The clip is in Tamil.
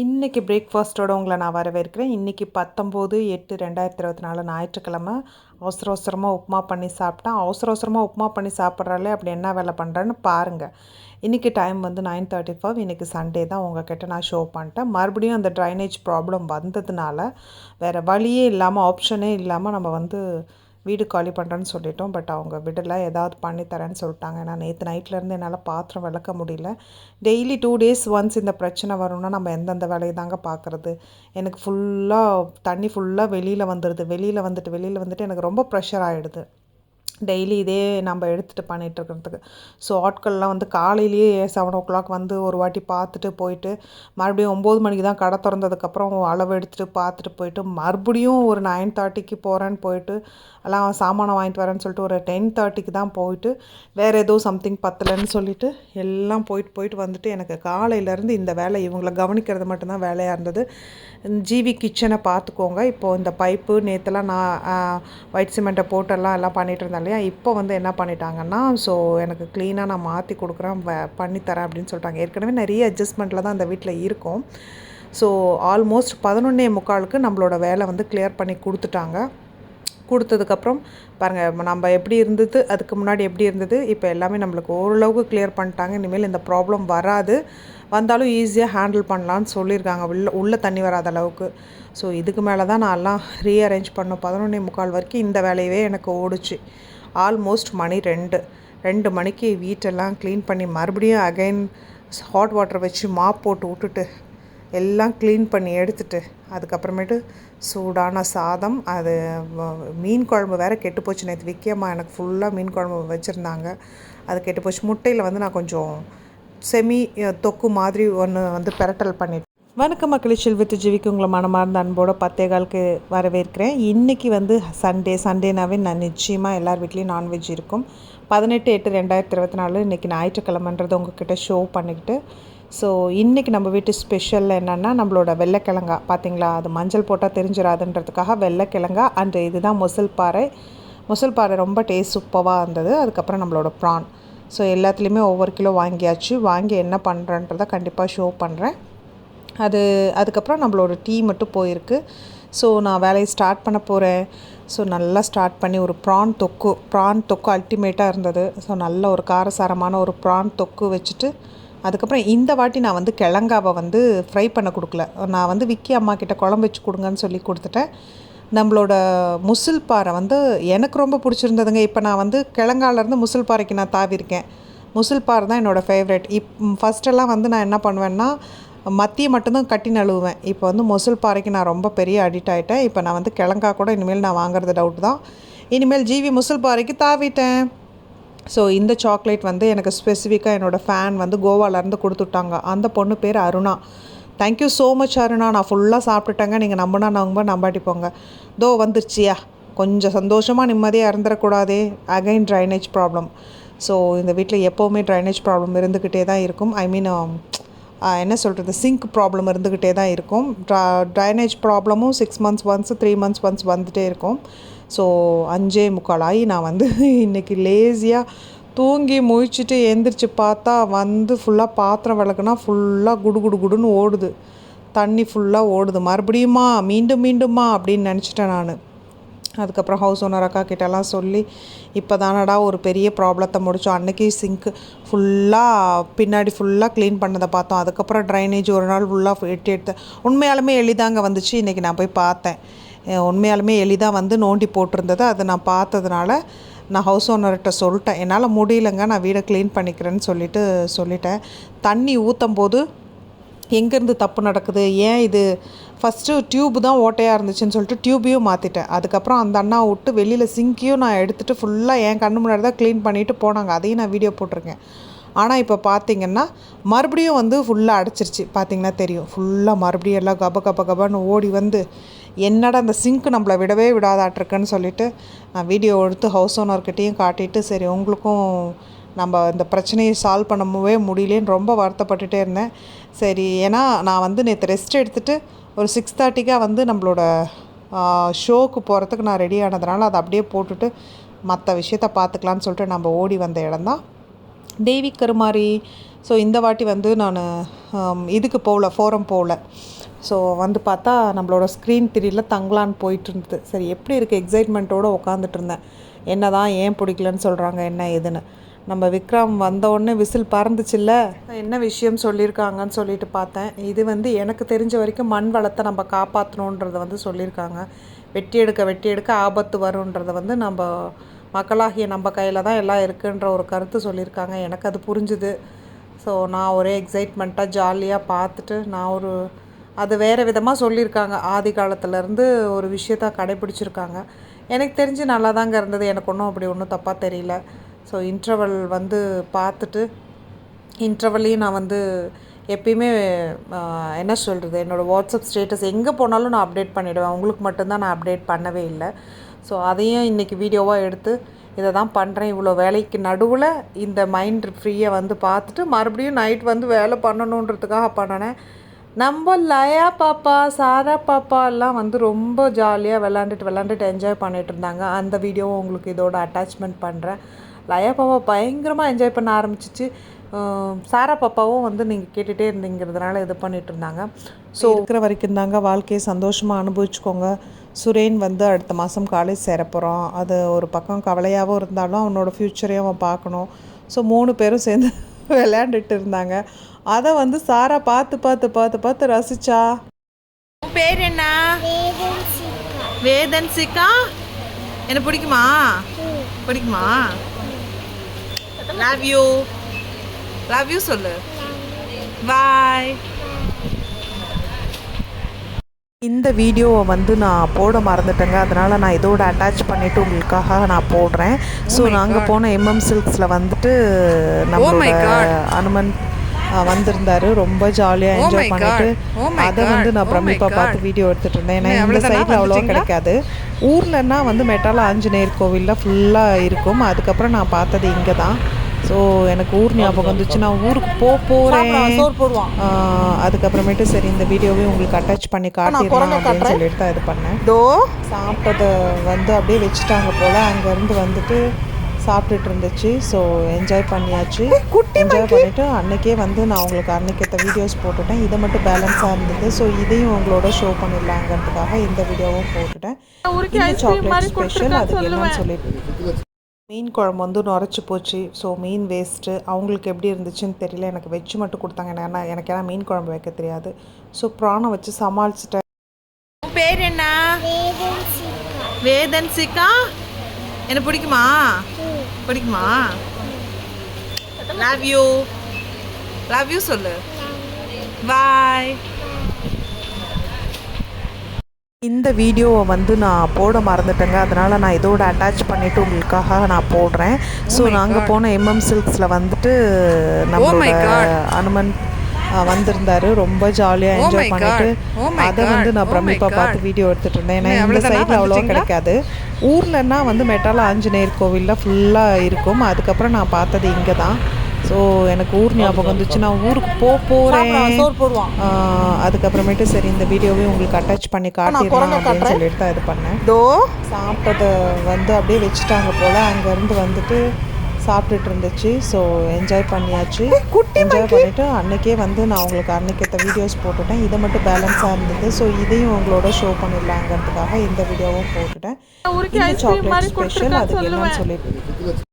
இன்றைக்கி பிரேக்ஃபாஸ்ட்டோட உங்களை நான் வரவேற்கிறேன். இன்றைக்கி பத்தொம்போது எட்டு ரெண்டாயிரத்தி இருபத்தி நாலு ஞாயிற்றுக்கிழமை. அவசர அவசரமாக உப்புமா பண்ணி சாப்பிட்டேன் அவசர அவசரமாக உப்புமா பண்ணி சாப்பிட்றாலே அப்படி என்ன வேலை பண்ணுறேன்னு பாருங்கள் இன்றைக்கி டைம் வந்து நைன் தேர்ட்டி ஃபைவ் இன்றைக்கி சண்டே தான் உங்ககிட்ட நான் ஷோ பண்ணிட்டேன். மறுபடியும் அந்த ட்ரைனேஜ் ப்ராப்ளம் வந்ததுனால வேறு வழியே இல்லாமல் ஆப்ஷனே இல்லாமல் நம்ம வந்து வீடு காலி பண்ணுறேன்னு சொல்லிட்டோம். பட் அவங்க விடலை ஏதாவது பண்ணி தரேன்னு சொல்லிட்டாங்க. ஏன்னா நேற்று நைட்லேருந்து என்னால் பாத்திரம் விளக்க முடியல. டெய்லி டூ டேஸ் ஒன்ஸ் இந்த பிரச்சனை வரும்னா நம்ம எந்தெந்த வேலையை தாங்க பார்க்குறது எனக்கு ஃபுல்லாக தண்ணி ஃபுல்லாக வெளியில் வந்துடுது வெளியில் வந்துட்டு வெளியில் வந்துட்டு எனக்கு ரொம்ப ப்ரெஷர் ஆகிடுது டெய்லி இதே நம்ம எடுத்துகிட்டு பண்ணிகிட்ருக்கிறதுக்கு ஸோ ஆட்கள்லாம் வந்து காலையிலேயே செவன் ஓ கிளாக் வந்து ஒரு வாட்டி பார்த்துட்டு போயிட்டு மறுபடியும் ஒம்பது மணிக்கு தான் கடை திறந்ததுக்கப்புறம் அளவு எடுத்துகிட்டு பார்த்துட்டு போயிட்டு மறுபடியும் ஒரு நைன் தேர்ட்டிக்கு போகிறேன்னு போயிட்டு எல்லாம் சாமானை வாங்கிட்டு வரேன்னு சொல்லிட்டு ஒரு டென் தேர்ட்டிக்கு தான் போயிட்டு வேறு ஏதோ சம்திங் பத்தலைன்னு சொல்லிவிட்டு எல்லாம் போயிட்டு போயிட்டு வந்துட்டு எனக்கு காலையிலேருந்து இந்த வேலை இவங்களை கவனிக்கிறது மட்டும்தான் வேலையாக இருந்தது. ஜிவி கிச்சனை பார்த்துக்கோங்க. இப்போது இந்த பைப்பு நேற்றுலாம் நான் ஒயிட் சிமெண்ட்டை போட்டெல்லாம் எல்லாம் பண்ணிகிட்டு இருந்தேன். இல்லையா? இப்போ வந்து என்ன பண்ணிட்டாங்கன்னா ஸோ எனக்கு க்ளீனாக நான் மாற்றி கொடுக்குறேன் பண்ணித்தரேன் அப்படின்னு சொல்லிட்டாங்க. ஏற்கனவே நிறைய அட்ஜஸ்ட்மெண்ட்டில் தான் அந்த வீட்டில் இருக்கும். ஸோ ஆல்மோஸ்ட் பதினொன்னே முக்காலுக்கு நம்மளோட வேலை வந்து கிளியர் பண்ணி கொடுத்துட்டாங்க. கொடுத்ததுக்கப்புறம் பாருங்கள் நம்ம எப்படி இருந்தது அதுக்கு முன்னாடி எப்படி இருந்தது இப்போ எல்லாமே நம்மளுக்கு ஓரளவுக்கு கிளியர் பண்ணிட்டாங்க. இனிமேல் இந்த ப்ராப்ளம் வராது. வந்தாலும் ஈஸியாக ஹேண்டில் பண்ணலான்னு சொல்லியிருக்காங்க. உள்ள உள்ளே தண்ணி வராத அளவுக்கு. ஸோ இதுக்கு மேலே தான் நான் எல்லாம் ரீஅரேஞ்ச் பண்ணோம் பதினொன்னே முக்கால் வரைக்கும் இந்த வேலையவே எனக்கு ஓடுச்சு. ஆல்மோஸ்ட் மணி ரெண்டு. ரெண்டு மணிக்கு வீட்டெல்லாம் க்ளீன் பண்ணி மறுபடியும் அகைன் ஹாட் வாட்டர் வச்சு மாப் போட்டு விட்டுட்டு எல்லாம் க்ளீன் பண்ணி எடுத்துட்டு அதுக்கப்புறமேட்டு சூடான சாதம் அது மீன் குழம்பு வேறு கெட்டு போச்சு. நேற்று விக்கியம்மா எனக்கு ஃபுல்லாக மீன் குழம்பு வச்சுருந்தாங்க. அது கெட்டு போச்சு. முட்டையில் வந்து நான் கொஞ்சம் செமி தொக்கு மாதிரி ஒன்று வந்து பெரட்டல் பண்ணிட்டு. வணக்கம் மக்களே செல்வத்து ஜீவிக்கு உங்களை மனமார்ந்த அன்போட பத்தே காலுக்கு வரவேற்கிறேன். இன்றைக்கி வந்து சண்டே சண்டேனாவே நான் நிச்சயமாக எல்லார் வீட்லேயும் நான்வெஜ் இருக்கும். பதினெட்டு எட்டு ரெண்டாயிரத்தி இருபத்தி நாலு இன்றைக்கி ஞாயிற்றுக்கிழமன்றது உங்ககிட்ட ஷோ பண்ணிக்கிட்டு ஸோ இன்றைக்கி நம்ம வீட்டு ஸ்பெஷல் என்னென்னா நம்மளோட வெள்ளைக்கிழங்கா. பார்த்தீங்களா அது மஞ்சள் போட்டால் தெரிஞ்சிடாதுன்றதுக்காக வெள்ளைக்கிழங்கா அண்டு இதுதான் முசல் பாறை. முசல் பாறை ரொம்ப டேஸ்ட் சூப்பராக இருந்தது. அதுக்கப்புறம் நம்மளோட ப்ரான் ஸோ எல்லாத்துலேயுமே ஒவ்வொரு கிலோ வாங்கியாச்சு. வாங்கி என்ன பண்ணுறன்றதை கண்டிப்பாக ஷோ பண்ணுறேன் அது அதுக்கப்புறம் நம்மளோட டீ மட்டும் போயிருக்கு. ஸோ நான் வேலையை ஸ்டார்ட் பண்ண போகிறேன் ஸோ நல்லா ஸ்டார்ட் பண்ணி ஒரு ப்ரான் தொக்கு ப்ரான் தொக்கு அல்டிமேட்டாக இருந்தது. ஸோ நல்ல ஒரு காரசாரமான ஒரு ப்ரான் தொக்கு வச்சுட்டு அதுக்கப்புறம் இந்த வாட்டி நான் வந்து கிழங்காவை வந்து ஃப்ரை பண்ண கொடுக்கல. நான் வந்து விக்கி அம்மா கிட்ட குழம்பு வச்சு கொடுங்கன்னு சொல்லி கொடுத்துட்டேன். நம்மளோட முசில் பாறை வந்து எனக்கு ரொம்ப பிடிச்சிருந்ததுங்க. இப்போ நான் வந்து கிழங்காலேருந்து முசில் பாறைக்கு நான் தாவிருக்கேன் முசில் பாறை தான் என்னோடய ஃபேவரெட் இப் ஃபஸ்ட்டெல்லாம் வந்து நான் என்ன பண்ணுவேன்னா மத்தியை மட்டும்தான் கட்டி நழுவுவேன். இப்போ வந்து முசில் பாறைக்கு நான் ரொம்ப பெரிய அடிக்ட் ஆகிட்டேன் இப்போ நான் வந்து கிழங்கா கூட இனிமேல் நான் வாங்குறது டவுட் தான். இனிமேல் ஜிவி முசில் பாறைக்கு தாவிட்டேன். ஸோ இந்த சாக்லேட் வந்து எனக்கு ஸ்பெசிஃபிக்காக என்னோடய ஃபேன் வந்து கோவாலேருந்து கொடுத்துட்டாங்க. அந்த பொண்ணு பேர் Aruna. Thank you so much Aruna நான் ஃபுல்லாக சாப்பிட்டுட்டேங்க. நீங்கள் நம்பினா நம்ப நம்பாட்டி போங்க. தோ வந்துருச்சியா? கொஞ்சம் சந்தோஷமாக நிம்மதியாக இருந்துடக்கூடாதே அகைன் ட்ரைனேஜ் ப்ராப்ளம் ஸோ இந்த வீட்டில் எப்போவுமே ட்ரைனேஜ் ப்ராப்ளம் இருந்துக்கிட்டே தான் இருக்கும். ஐ மீன் um, என்ன சொல்கிறது சிங்க் ப்ராப்ளம் இருந்துக்கிட்டே தான் இருக்கும். ட்ரா ட்ரைனேஜ் ப்ராப்ளமும் six months once three months once வந்துகிட்டே இருக்கும். ஸோ அஞ்சே முக்கால் ஆகி நான் வந்து இன்றைக்கி லேசியாக தூங்கி முழிச்சிட்டு எந்திரிச்சு பார்த்தா வந்து ஃபுல்லாக பாத்திரம் விளக்குனா ஃபுல்லாக குடு குடு குடுன்னு ஓடுது. தண்ணி ஃபுல்லாக ஓடுது. மறுபடியுமா மீண்டும் மீண்டுமா அப்படின்னு நினச்சிட்டேன் நான். அதுக்கப்புறம் ஹவுஸ் ஓனர் அக்கா கிட்டலாம் சொல்லி இப்போ தானடா ஒரு பெரிய ப்ராப்ளத்தை முடித்தோம் அன்றைக்கி சிங்க்கு ஃபுல்லாக பின்னாடி ஃபுல்லாக க்ளீன் பண்ணதை பார்த்தோம். அதுக்கப்புறம் ட்ரைனேஜ் ஒரு நாள் ஃபுல்லாக எட்டி எடுத்து உண்மையாலுமே எளிதாங்க வந்துச்சு. இன்றைக்கி நான் போய் பார்த்தேன். உண்மையாலுமே எளிதாக வந்து நோண்டி போட்டிருந்தது. அதை நான் பார்த்ததுனால நான் ஹவுஸ் ஓனர்கிட்ட சொல்லிட்டேன். என்னால் முடியலங்க நான் வீடை க்ளீன் பண்ணிக்கிறேன்னு சொல்லிவிட்டு சொல்லிட்டேன். தண்ணி ஊற்றும் போது எங்கேருந்து தப்பு நடக்குது? ஏன் இது? ஃபஸ்ட்டு டியூப் தான் ஓட்டையாக இருந்துச்சுன்னு சொல்லிட்டு டியூபையும் மாற்றிட்டேன் அதுக்கப்புறம் அந்த அண்ணா விட்டு வெளியில் சிங்கியும் நான் எடுத்துகிட்டு ஃபுல்லாக என் கண்ணு முன்னாடி தான் க்ளீன் பண்ணிவிட்டு போனாங்க. அதையும் நான் வீடியோ போட்டிருக்கேன். ஆனால் இப்போ பார்த்தீங்கன்னா மறுபடியும் வந்து ஃபுல்லாக அடைச்சிருச்சு. பார்த்தீங்கன்னா தெரியும். ஃபுல்லாக மறுபடியும் எல்லாம் கப கப கபன்னு ஓடி வந்து என்னடா அந்த சிங்க் நம்மளை விடவே விடாதாட்டிருக்குன்னு சொல்லிவிட்டு நான் வீடியோ எடுத்து ஹவுஸ் ஓனர்கிட்டையும் காட்டிட்டு சரி உங்களுக்கும் நம்ம இந்த பிரச்சனையை சால்வ் பண்ணவே முடியலேன்னு ரொம்ப வருத்தப்பட்டுட்டே இருந்தேன். சரி ஏன்னா நான் வந்து நேற்று ரெஸ்ட் எடுத்துகிட்டு ஒரு சிக்ஸ் தேர்ட்டிக்காக வந்து நம்மளோட ஷோக்கு போகிறதுக்கு நான் ரெடி ஆனதுனால அதை அப்படியே போட்டுட்டு மற்ற விஷயத்த பார்த்துக்கலான்னு சொல்லிட்டு நம்ம ஓடி வந்த இடம் தான். தேவி கருமாரி. ஸோ இந்த வாட்டி வந்து நான் இதுக்கு போகல ஃபோரம் போகல. ஸோ வந்து பார்த்தா நம்மளோட ஸ்க்ரீன் திரியில் தங்கலான்னு போயிட்டு இருந்தது. சரி எப்படி இருக்குது எக்ஸைட்மெண்ட்டோடு உட்காந்துட்டு இருந்தேன். என்ன தான் ஏன் பிடிக்கலன்னு சொல்கிறாங்க என்ன ஏதுன்னு. நம்ம விக்ரம் வந்தவுடனே விசில் பறந்துச்சுல்ல என்ன விஷயம் சொல்லியிருக்காங்கன்னு சொல்லிட்டு பார்த்தேன். இது வந்து எனக்கு தெரிஞ்ச வரைக்கும் மண் வளத்தை நம்ம காப்பாற்றணுன்றத வந்து சொல்லியிருக்காங்க. வெட்டி எடுக்க வெட்டி எடுக்க ஆபத்து வரும்ன்றதை வந்து நம்ம மக்களாகிய நம்ம கையில் தான் எல்லாம் இருக்குன்ற ஒரு கருத்து சொல்லியிருக்காங்க. எனக்கு அது புரிஞ்சுது. ஸோ நான் ஒரே எக்ஸைட்மெண்ட்டாக ஜாலியாக பார்த்துட்டு நான் ஒரு அது வேறு விதமாக சொல்லியிருக்காங்க. ஆதி காலத்துலேருந்து ஒரு விஷயத்த கடைப்பிடிச்சிருக்காங்க எனக்கு தெரிஞ்சு நல்லா தாங்க இருந்தது. எனக்கு ஒன்றும் அப்படி ஒன்றும் தப்பாக தெரியல. ஸோ இன்டர்வல் வந்து பார்த்துட்டு இன்டர்வல்லையும் நான் வந்து எப்பயுமே என்ன சொல்கிறது என்னோடய வாட்ஸ்அப் ஸ்டேட்டஸ் எங்கே போனாலும் நான் அப்டேட் பண்ணிவிடுவேன் உங்களுக்கு மட்டும்தான் நான் அப்டேட் பண்ணவே இல்லை. ஸோ அதையும் இன்றைக்கி வீடியோவாக எடுத்து இதை தான் பண்ணுறேன் இவ்வளோ வேலைக்கு நடுவில் இந்த மைண்ட் ஃப்ரீயை வந்து பார்த்துட்டு மறுபடியும் நைட் வந்து வேலை பண்ணணுன்றதுக்காக பண்ணினேன். நம்ம லயா பாப்பா சாரா பாப்பா எல்லாம் வந்து ரொம்ப ஜாலியாக விளாண்டுட்டு விளாண்டுட்டு என்ஜாய் பண்ணிட்டு இருந்தாங்க. அந்த வீடியோவும் உங்களுக்கு இதோட அட்டாச்மெண்ட் பண்ணுறேன் லயா பாப்பா பயங்கரமாக என்ஜாய் பண்ண ஆரம்பிச்சிச்சு. சாரா பாப்பாவும் வந்து நீங்கள் கேட்டுகிட்டே இருந்தீங்கிறதுனால இது பண்ணிட்டு இருந்தாங்க. ஸோ இருக்கிற வரைக்கும் தாங்க வாழ்க்கையை சந்தோஷமாக அனுபவிச்சுக்கோங்க. சுரேன் வந்து அடுத்த மாதம் காலேஜ் சேர அது ஒரு பக்கம் கவலையாகவும் இருந்தாலும் அவனோட ஃப்யூச்சரையும் அவன் பார்க்கணும். ஸோ மூணு பேரும் சேர்ந்து விளையாண்டுட்டு இருந்தாங்க. அதை வந்து சாரா பார்த்து பார்த்து பார்த்து பார்த்து ரசிச்சா? பேர் என்ன? வேதன்சிகா என்ன பிடிக்குமா? பிடிக்குமா? லவ் யூ லவ் யூ சொல்லு. பாய் இந்த வீடியோவை வந்து நான் போட மறந்துட்டேங்க. அதனால் நான் இதோட அட்டாச் பண்ணிவிட்டு உங்களுக்காக நான் போடுறேன். ஸோ நாங்கள் போன எம்எம் சில்க்ஸில் வந்துட்டு நம்மளோட அனுமன் அஹ், வந்திருந்தாரு. ரொம்ப ஜாலியாக என்ஜாய் பண்ணிட்டு அதை வந்து நான் பிரமிப்பா பார்த்து வீடியோ எடுத்துட்டு இருந்தேன். ஏன்னா இந்த சைடில் அவ்வளோ கிடைக்காது. ஊர்லன்னா வந்து மெட்டால ஆஞ்சநேயர் கோவிலில் ஃபுல்லாக இருக்கும். அதுக்கப்புறம் நான் பார்த்தது இங்கே தான் ஸோ எனக்கு ஊர் ஞாபகம் வந்துச்சு. நான் ஊருக்கு போக போகிறேன் அதுக்கப்புறமேட்டு சரி இந்த வீடியோவே உங்களுக்கு அட்டாச் பண்ணி காட்டிடலாம் அப்படின்னு சொல்லிட்டு தான் இது பண்ணேன். தோ சாப்பிட்டதை வந்து அப்படியே வச்சுட்டாங்க போல். அங்கேருந்து வந்துட்டு சாப்பிட்டுட்டு இருந்துச்சு. ஸோ என்ஜாய் பண்ணியாச்சு. என்ஜாய் பண்ணிவிட்டு அன்னைக்கே வந்து நான் உங்களுக்கு அன்னைக்கேற்ற வீடியோஸ் போட்டுட்டேன். இதை மட்டும் பேலன்ஸாக இருந்தது ஸோ இதையும் உங்களோட ஷோ பண்ணிடலாங்கிறதுக்காக இந்த வீடியோவும் போட்டுட்டேன். இந்த சாக்லேட் ஸ்பெஷல் அதுக்கு என்னன்னு சொல்லிட்டு. மீன் குழம்பு வந்து நுரைச்சி போச்சு. ஸோ மீன் வேஸ்ட்டு அவங்களுக்கு எப்படி இருந்துச்சுன்னு தெரியல. எனக்கு வெஜ்ஜு மட்டும் கொடுத்தாங்க. ஏன்னா எனக்கு ஏன்னா மீன் குழம்பு வைக்க தெரியாது. ஸோ ப்ரானை வச்சு சமாளிச்சிட்டேன். பேர் என்ன? வேதன்சிகா என்ன பிடிக்குமா? பிடிக்குமா? லவ் யூ லவ் யூ சொல்லு. பாய் இந்த வீடியோவை வந்து நான் போட மறந்துட்டேங்க. அதனால் நான் இதோட அட்டாச் பண்ணிவிட்டு உங்களுக்காக நான் போடுறேன். ஸோ நாங்கள் போன எம்எம் சில்க்ஸில் வந்துட்டு நம்மளோட அனுமன் அஹ், வந்திருந்தாரு. ரொம்ப ஜாலியாக என்ஜாய் பண்ணிட்டு அதை வந்து நான் பிரமிப்பா பார்த்து வீடியோ எடுத்துட்டு இருந்தேன். ஏன்னா இந்த சைடில் அவ்வளோ கிடைக்காது. ஊர்லன்னா வந்து மெட்டால ஆஞ்சநேயர் கோவிலில் ஃபுல்லாக இருக்கும். அதுக்கப்புறம் நான் பார்த்தது இங்கே தான் ஸோ எனக்கு ஊர் ஞாபகம் வந்துச்சு. நான் ஊருக்கு போக போகிறேன் அதுக்கப்புறமேட்டு சரி இந்த வீடியோவே உங்களுக்கு அட்டாச் பண்ணி காட்டிடலாம் அப்படின்னு சொல்லிட்டு தான் இது பண்ணேன். சாப்பிட்டதை வந்து அப்படியே வச்சுட்டாங்க போல். அங்கேருந்து வந்துட்டு சாப்பிட்டுட்டு இருந்துச்சு. ஸோ என்ஜாய் பண்ணியாச்சு. என்ஜாய் பண்ணிவிட்டு அன்னைக்கே வந்து நான் உங்களுக்கு அன்னைக்கேற்ற வீடியோஸ் போட்டுட்டேன். இதை மட்டும் பேலன்ஸாக இருந்தது. ஸோ இதையும் உங்களோட ஷோ பண்ணிடலாங்கிறதுக்காக இந்த வீடியோவும் போட்டுட்டேன். இந்த சாக்லேட் ஸ்பெஷல் அதுக்கு என்னன்னு சொல்லிட்டு